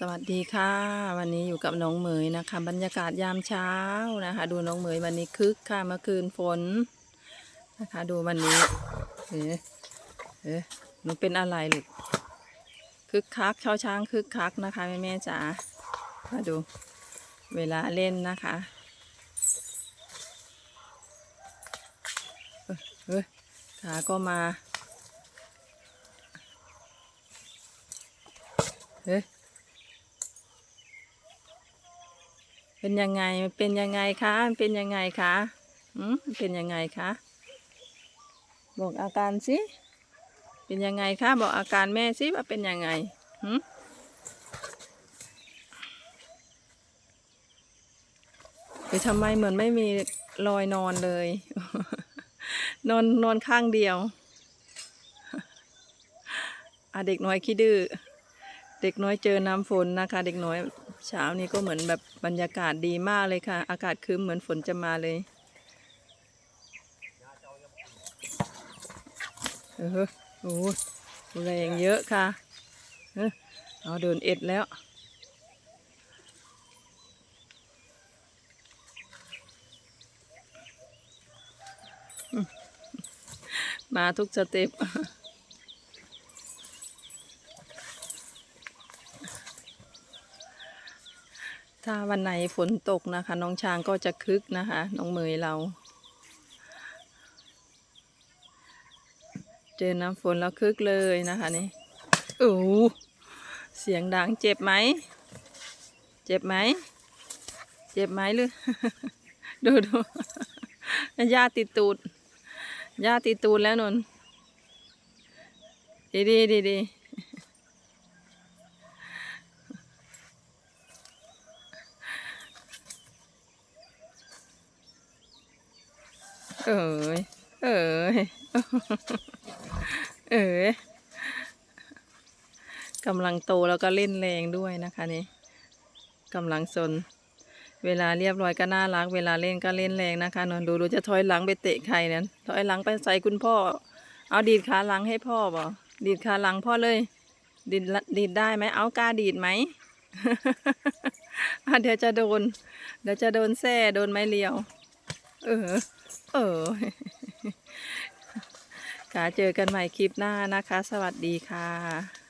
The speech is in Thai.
สวัสดีค่ะ วันนี้อยู่กับน้องเหมยนะคะ บรรยากาศยามเช้านะคะ ดูน้องเหมยวันนี้คึกค่ะเมื่อคืนฝนนะคะ ดูวันนี้เอ๊ะเอ๊ะหนูเป็นอะไรลูกคึกคักเช้าช้างคึกคักนะคะแม่แม่จ๋ามาดูเวลาเล่นนะคะเอ้ยขาก็มาเฮ้ย เป็นยังไงมันเป็นยังไงคะมันเป็นยังไงคะอืมเป็นยังไงคะบอกอาการสิเป็นยังไงคะบอกอาการแม่สิว่าเป็นยังไงหืมเฮ้ยทำไมเหมือนไม่มีรอยนอนเลย นอนนอนข้างเดียวอะเด็กน้อยขี้ดื้อเด็กน้อยเจอน้ำฝนนะคะ เด็กน้อย เช้านี้ก็เหมือนแบบบรรยากาศดีมากเลยค่ะ อากาศครึ้มเหมือนฝนจะมาเลยเออโอ้ยแรงเยอะค่ะเออเอาเดินเอ็ดแล้วมาทุกสเต็ป ถ้าวันไหนฝนตกนะคะ น้องช้างก็จะคึกนะคะ น้องเมยเรา เจอน้ำฝนแล้วคึกเลยนะคะนี่โอ้เสียงดังเจ็บไหม เจ็บไหม เจ็บไหมหรือ ดูดูย่าติดตูดย่าติดตูดแล้วนนดีดีดีดี เอ๋ยเอ๋ยเอ๋ยกำลังโตแล้วก็เล่นแรงด้วยนะคะนี่กำลังซนเวลาเรียบร้อยก็น่ารัก เวลาเล่นก็เล่นแรงนะคะนนดูดูจะถอยหลังไปเตะใครนั้นถอยหลังไปใส่คุณพ่อ เอาดีดขาหลังให้พ่อบ่ดีดขาหลังพ่อเลย ดีดดีดได้ไหมเอากล้าดีดไหมเดี๋ยวจะโดน เดี๋ยวจะโดนแส้โดนไม้เลียว เออ เออค่ะเจอกันใหม่คลิปหน้านะคะ สวัสดีค่ะ